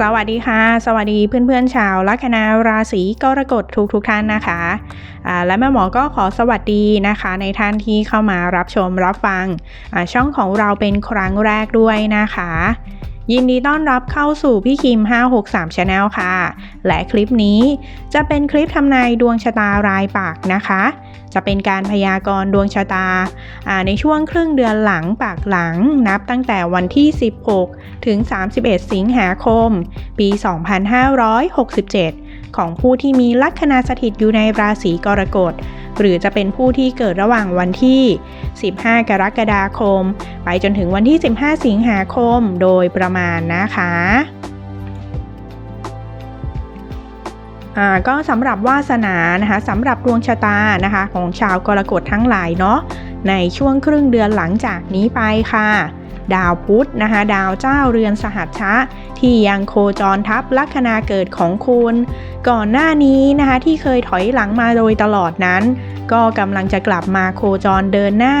สวัสดีค่ะ สวัสดีเพื่อนๆ ชาวลัคนาราศีกรกฎทุกทุกท่านนะคะและแม่หมอก็ขอสวัสดีนะคะ ในท่านที่เข้ามารับชมรับฟังช่องของเราเป็นครั้งแรกด้วยนะคะ ยินดีต้อนรับเข้าสู่พี่คิม 563 Channel ค่ะ และคลิปนี้จะเป็นคลิปทำนายดวงชะตารายปากนะคะ จะเป็นการพยากรณ์ดวงชะตา ในช่วงครึ่งเดือนหลังปากหลังนับตั้งแต่วันที่ 16 ถึง 31 สิงหาคม ปี 2567 ของผู้ที่มีลัคนาสถิตอยู่ในราศีกรกฎ หรือจะเป็นผู้ที่เกิดระหว่างวันที่ 15 กรกฎาคม ไปจนถึงวันที่ 15 สิงหาคมโดยประมาณนะคะ ก็สำหรับวาสนานะคะสำหรับดวงชะตานะคะของชาวกรกฎทั้งหลายเนาะในช่วงครึ่งเดือนหลังจากนี้ไปค่ะ ดาวพุธนะคะดาวเจ้าเรือนสหัชชะ ที่ยังโคจรทับลัคนาเกิดของคุณ ก่อนหน้านี้นะคะที่เคยถอยหลังมาโดยตลอดนั้น ก็กำลังจะกลับมาโคจรเดินหน้า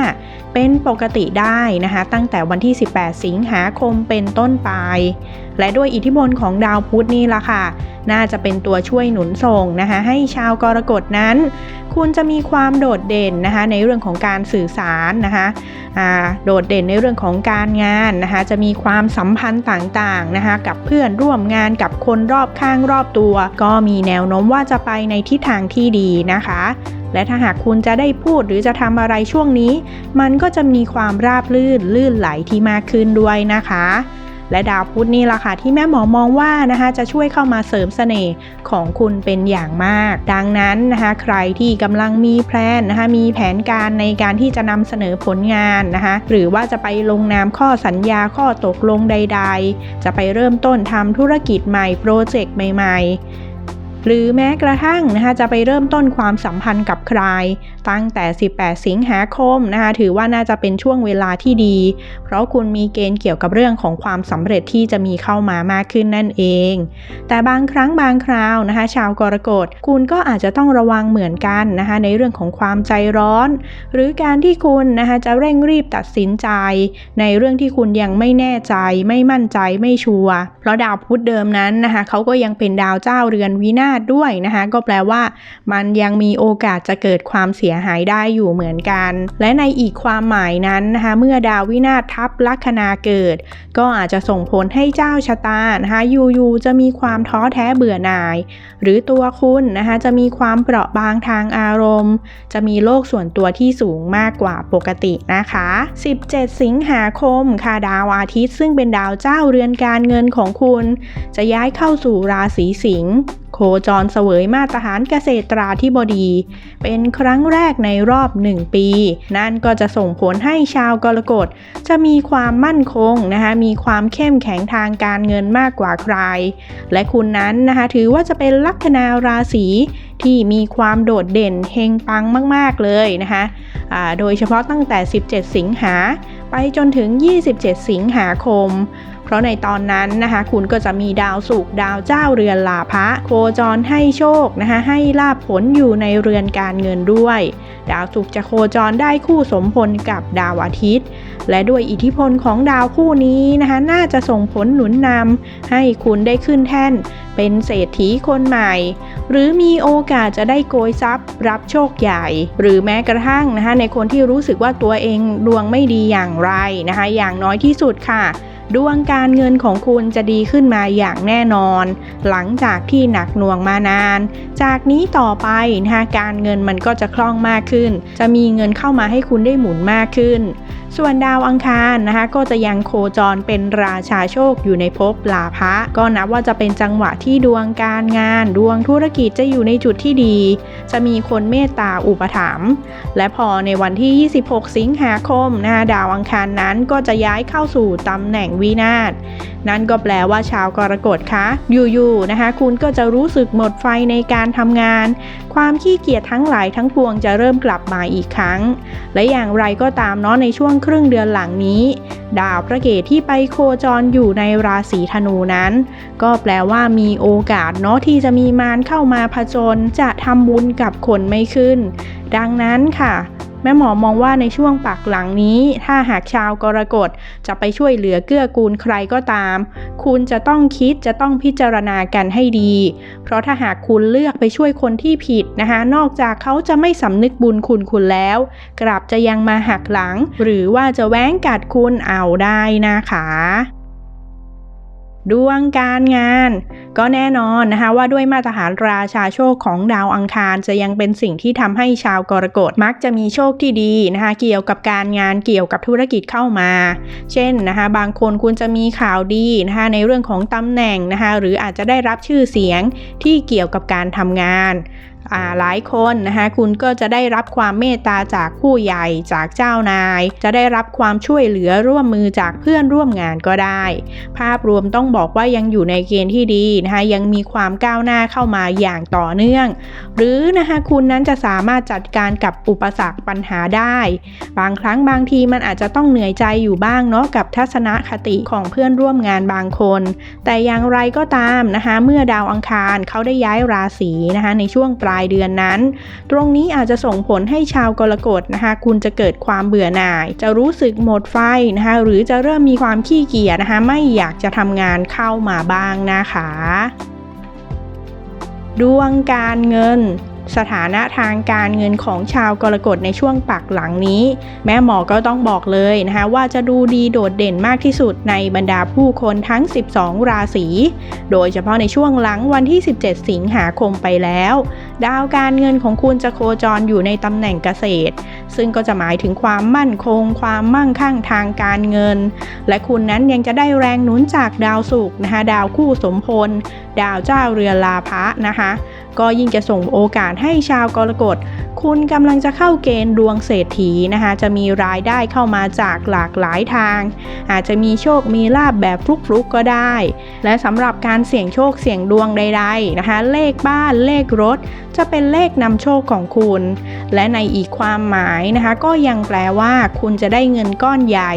เป็นปกติได้นะคะ ตั้งแต่วันที่ 18 สิงหาคมเป็นต้นไป และด้วยอิทธิพลของดาวพุธนี่ละค่ะ น่าจะเป็นตัวช่วยหนุนส่งนะคะให้ชาวกรกฎนั้น คุณจะมีความโดดเด่นนะคะในเรื่องของการสื่อสารนะคะโดดเด่นในเรื่องของการงานนะคะจะมีความสัมพันธ์ต่างๆนะคะกับเพื่อนร่วมงานกับคนรอบข้างรอบตัว ก็มีแนวโน้มว่าจะไปในทิศทางที่ดีนะคะ และถ้าหากคุณจะได้พูดหรือจะทำอะไรช่วงนี้ มันก็จะมีความราบลื่นลื่นไหลที่มากขึ้นด้วยนะคะ และดาวพุธนี่ล่ะค่ะที่แม่หมอมองว่านะคะจะช่วยเข้ามาเสริมเสน่ห์ของคุณเป็นอย่างมาก ดังนั้นนะคะใครที่กำลังมีแพลนนะคะมีแผนการในการที่จะนำเสนอผลงานนะคะหรือว่าจะไปลงนามข้อสัญญาข้อตกลงใด ๆ จะไปเริ่มต้นทำธุรกิจใหม่โปรเจกต์ใหม่ ๆ หรือแม้กระทั่งนะคะจะไปเริ่มต้นความสัมพันธ์กับใคร ตั้งแต่ 18 สิงหาคมนะคะถือว่าน่าจะเป็นช่วงเวลาที่ดี เพราะคุณมีเกณฑ์เกี่ยวกับเรื่องของความสำเร็จที่จะมีเข้ามามากขึ้นนั่นเอง แต่บางครั้งบางคราวนะคะ ชาวกรกฎคุณก็อาจจะต้องระวังเหมือนกันนะคะในเรื่องของความใจร้อน หรือการที่คุณนะคะจะเร่งรีบตัดสินใจ ในเรื่องที่คุณยังไม่แน่ใจ ไม่มั่นใจไม่ชัวร์เพราะดาวพุธเดิมนั้นนะคะเขาก็ยังเป็นดาวเจ้าเรือนวินาศด้วยนะคะก็แปลว่า มันยังมีโอกาสจะเกิดความเสียหายได้อยู่เหมือนกัน และในอีกความหมายนั้นนะคะเมื่อดาววินาศทับลัคนาเกิด ก็อาจจะส่งผลให้เจ้าชะตานะคะอยู่ๆจะมีความท้อแท้เบื่อหน่าย หรือตัวคุณนะคะจะมีความเปราะบางทางอารมณ์ จะมีโลกส่วนตัวที่สูงมากกว่าปกตินะคะ 17 สิงหาคมค่ะดาวอาทิตย์ซึ่งเป็นดาวเจ้าเรือนการเงินของคุณ จะย้ายเข้าสู่ราศีสิงห์ คจรเสวยมาตรฐานเกษตราธิบดี เป็นครั้งแรกในรอบ 1 ปี นั่นก็จะส่งผลให้ชาวกรกฎจะมีความมั่นคงนะคะมีความเข้มแข็งทางการเงินมากกว่าใคร และคุณนั้นนะคะถือว่าจะเป็นลัคนาราศีที่มีความโดดเด่นเฮงปังมาก ๆ เลยนะคะอ่าโดยเฉพาะตั้งแต่ 17 สิงหา ไปจนถึง 27 สิงหาคม เพราะในตอนนั้นนะคะคุณก็จะมีดาวศุกดาวเจ้าเรือนลาภะโคจรให้โชคนะคะให้ลาภผลอยู่ในเรือนการเงินด้วย ดาวศุกจะโคจรได้คู่สมพลกับดาวอาทิตย์ และด้วยอิทธิพลของดาวคู่นี้นะคะน่าจะส่งผลหนุนนำให้คุณได้ขึ้นแท่น เป็นเศรษฐีคนใหม่ หรือมีโอกาสจะได้โกยทรัพย์ รับโชคใหญ่ หรือแม้กระทั่งนะคะในคนที่รู้สึกว่าตัวเองดวงไม่ดีอย่างไรนะคะอย่างน้อยที่สุดค่ะ ดวงการเงินของคุณจะดีขึ้นมาอย่างแน่นอน หลังจากที่หนักหน่วงมานาน จากนี้ต่อไปนะคะการเงินมันก็จะคล่องมากขึ้น จะมีเงินเข้ามาให้คุณได้หมุนมากขึ้น ส่วนดาวอังคารนะคะ ก็จะยังโคจรเป็นราชาโชคอยู่ในภพลาภะก็นับว่าจะเป็นจังหวะที่ดวงการงาน ดวงธุรกิจจะอยู่ในจุดที่ดี จะมีคนเมตตาอุปถัมภ์และพอในวันที่ 26 สิงหาคมนะคะดาวอังคารนั้นก็จะย้ายเข้าสู่ตำแหน่งวินาศ นั่นก็แปลว่าชาวกรกฎคะอยู่ๆนะคะ คุณก็จะรู้สึกหมดไฟในการทำงาน ความขี้เกียจทั้งหลายทั้งปวงจะเริ่มกลับมาอีกครั้ง และอย่างไรก็ตามเนาะในช่วงครึ่งเดือนหลังนี้ ดาวพระเกตที่ไปโคจรอยู่ในราศีธนูนั้น ก็แปลว่ามีโอกาสเนาะที่จะมีมารเข้ามาผจญจะทำบุญกับคนไม่ขึ้น ดังนั้นค่ะ แม่หมอมองว่าในช่วงปักหลังนี้ ถ้าหากชาวกรกฎจะไปช่วยเหลือเกื้อกูลใครก็ตาม คุณจะต้องคิดจะต้องพิจารณากันให้ดี เพราะถ้าหากคุณเลือกไปช่วยคนที่ผิดนะคะ นอกจากเขาจะไม่สำนึกบุญคุณคุณแล้ว กลับจะยังมาหักหลัง หรือว่าจะแว้งกัดคุณเอาได้นะคะ ดวงการงาน ก็แน่นอนนะคะว่าด้วยมาตรฐานราชาโชคของดาวอังคารจะยังเป็นสิ่งที่ทำให้ชาวกรกฎมักจะมีโชคที่ดีนะคะเกี่ยวกับการงานเกี่ยวกับธุรกิจเข้ามา เช่นนะคะบางคนคุณจะมีข่าวดีนะคะในเรื่องของตำแหน่งนะคะหรืออาจจะได้รับชื่อเสียงที่เกี่ยวกับการทำงาน หลายคนนะคะคุณก็จะได้รับความเมตตาจากผู้ใหญ่จากเจ้านาย จะได้รับความช่วยเหลือร่วมมือจากเพื่อนร่วมงานก็ได้ ภาพรวมต้องบอกว่ายังอยู่ในเกณฑ์ที่ดีนะคะยังมีความก้าวหน้าเข้ามาอย่างต่อเนื่อง หรือนะคะคุณนั้นจะสามารถจัดการกับอุปสรรคปัญหาได้ บางครั้งบางทีมันอาจจะต้องเหนื่อยใจอยู่บ้างเนาะกับทัศนคติของเพื่อนร่วมงานบางคน แต่อย่างไรก็ตามนะคะเมื่อดาวอังคารเขาได้ย้ายราศีนะคะในช่วงปลายเดือนนั้น ตรงนี้อาจจะส่งผลให้ชาวกรกฎนะคะ คุณจะเกิดความเบื่อหน่าย จะรู้สึกหมดไฟนะคะ หรือจะเริ่มมีความขี้เกียจนะคะ ไม่อยากจะทำงานเข้ามาบ้างนะคะ ดวงการเงิน สถานะทางการเงินของชาวกรกฎในช่วงปักหลังนี้ แม่หมอก็ต้องบอกเลยนะคะว่าจะดูดีโดดเด่นมากที่สุดในบรรดาผู้คนทั้ง 12 ราศี โดยเฉพาะในช่วงหลังวันที่ 17 สิงหาคมไปแล้ว ดาวการเงินของคุณจะโคจรอยู่ในตำแหน่งเกษตร ซึ่งก็จะหมายถึงความมั่นคง ความมั่งคั่งทางการเงิน และคุณนั้นยังจะได้แรงหนุนจากดาวศุกร์นะคะดาวคู่สมพล ดาวเจ้าเรือลาภะนะคะ ก็ยิ่งจะส่งโอกาสให้ชาวกรกฎ คุณกำลังจะเข้าเกณฑ์ดวงเศรษฐีนะคะจะมีรายได้เข้ามาจากหลากหลายทาง อาจจะมีโชคมีลาบแบบฟลุกๆก็ได้ และสำหรับการเสี่ยงโชคเสี่ยงดวงใดๆนะคะ เลขบ้านเลขรถ จะเป็นเลขนำโชคของคุณ และในอีกความหมายนะคะ ก็ยังแปลว่าคุณจะได้เงินก้อนใหญ่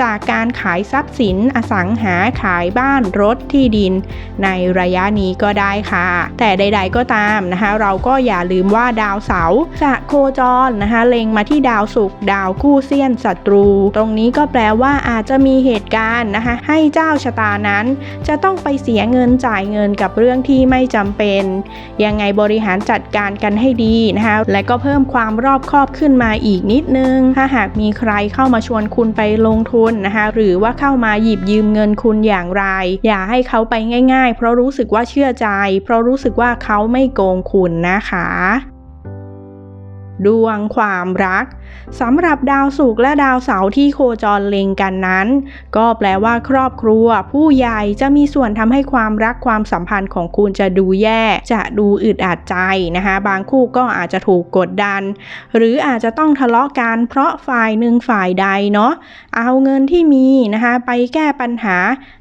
จากการขายทรัพย์สินอสังหาขายบ้านรถที่ดิน ในระยะนี้ก็ได้ค่ะ แต่ใด ๆก็ตามนะคะ เราก็อย่าลืมว่าดาวเสาร์ะโคจรนะคะ เล็งมาที่ดาวศุกร์ดาวคู่เซียนศัตรู ตรงนี้ก็แปลว่าอาจจะมีเหตุการณ์นะคะ ให้เจ้าชะตานั้น จะต้องไปเสียเงินจ่ายเงินกับเรื่องที่ไม่จำเป็น ยังไงบริหารจัดการกันให้ดีนะคะ และก็เพิ่มความรอบคอบขึ้นมาอีกนิดนึง ถ้าหากมีใครเข้ามาชวนคุณไปลงทุนนะคะ หรือว่าเข้ามาหยิบยืมเงินคุณอย่างไร อย่าให้เขาไปง่าย ๆ เพราะรู้สึกว่าเชื่อใจ เพราะรู้สึกว่าเขาไม่โกงคุณนะคะ ดวงความรักสำหรับดาวศุกร์และดาวเสาร์ที่โคจรเล็งกันนั้น ก็แปลว่าครอบครัว ผู้ใหญ่จะมีส่วนทำให้ความรักความสัมพันธ์ของคุณจะดูแย่ จะดูอึดอัดใจนะคะ บางคู่ก็อาจจะถูกกดดัน หรืออาจจะต้องทะเลาะกันเพราะฝ่ายหนึ่งฝ่ายใดเนาะเอาเงินที่มีนะคะ ไปแก้ปัญหา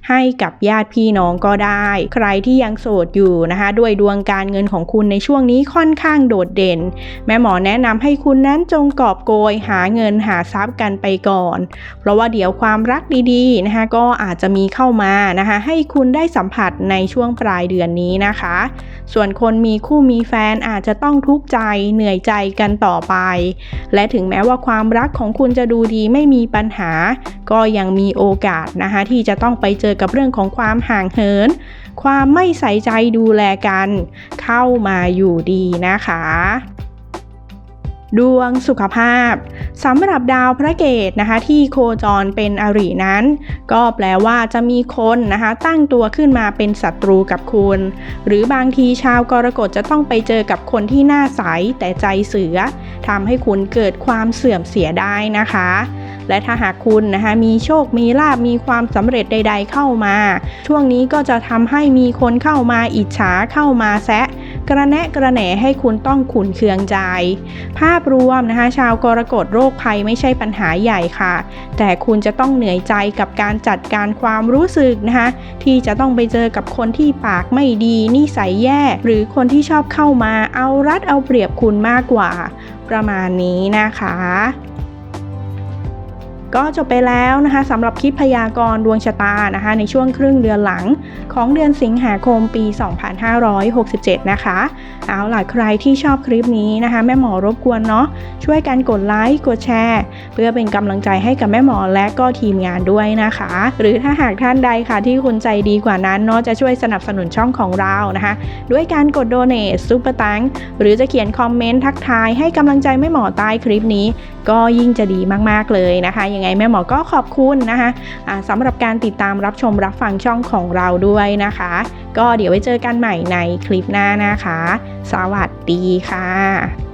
ให้กับญาติพี่น้องก็ได้ ใครที่ยังโสดอยู่นะคะ ด้วยดวงการเงินของคุณในช่วงนี้ค่อนข้างโดดเด่น แม่หมอแนะนำให้คุณนั้นจงกอบโกยหาเงินหาทรัพย์กันไปก่อน เพราะว่าเดี๋ยวความรักดีๆนะคะก็อาจจะมีเข้ามานะคะให้คุณได้สัมผัสในช่วงปลายเดือนนี้นะคะ ส่วนคนมีคู่มีแฟนอาจจะต้องทุกข์ใจเหนื่อยใจกันต่อไป และถึงแม้ว่าความรักของคุณจะดูดีไม่มีปัญหา ก็ยังมีโอกาสนะคะที่จะต้องไปเจอกับเรื่องของความห่างเหิน ความไม่ใส่ใจดูแลกัน เข้ามาอยู่ดีนะคะ ดวงสุขภาพสำหรับดาวพระเกตนะคะที่โคจรเป็นอรินั้น ก็แปลว่าจะมีคนนะคะตั้งตัวขึ้นมาเป็นศัตรูกับคุณ หรือบางทีชาวกรกฎจะต้องไปเจอกับคนที่หน้าใสแต่ใจเสือทำให้คุณเกิดความเสื่อมเสียได้นะคะ และถ้าหากคุณนะคะมีโชคมีลาบมีความสำเร็จใด ๆ เข้ามา ช่วงนี้ก็จะทำให้มีคนเข้ามาอิจฉาเข้ามาแซะ กระแนะกระแหนให้คุณต้องขุนเคืองใจ ภาพรวมนะคะชาวกรกฎโรคภัยไม่ใช่ปัญหาใหญ่ค่ะ แต่คุณจะต้องเหนื่อยใจกับการจัดการความรู้สึกนะคะที่จะต้องไปเจอกับคนที่ปากไม่ดีนิสัยแย่ หรือคนที่ชอบเข้ามาเอารัดเอาเปรียบคุณมากกว่า ประมาณนี้นะคะ ก็จบไปแล้วนะคะสำหรับคลิปพยากรณ์ดวงชะตานะคะ ในช่วงครึ่งเดือนหลังของเดือนสิงหาคมปี 2567 นะคะ เอาล่ะใครที่ชอบคลิปนี้นะคะ แม่หมอรบกวนเนาะช่วยกันกดไลค์กดแชร์ เพื่อเป็นกำลังใจให้กับแม่หมอและก็ทีมงานด้วยนะคะ หรือถ้าหากท่านใดค่ะที่คุณใจดีกว่านั้นเนาะจะช่วยสนับสนุนช่องของเรานะคะ ด้วยการกดโดเน t ซูเปอร์ตังหรือจะเขียนคอมเมนต์ทักทายให้กำลังใจแม่หมอใต้คลิปนี้ ก็ยิ่งจะดีมากๆเลยนะคะ ยังไงแม่หมอก็ขอบคุณนะคะะสำหรับการติดตามรับชมรับฟังช่องของเราด้วยนะคะ ก็เดี๋ยวไว้เจอกันใหม่ในคลิปหน้านะคะ สวัสดีค่ะ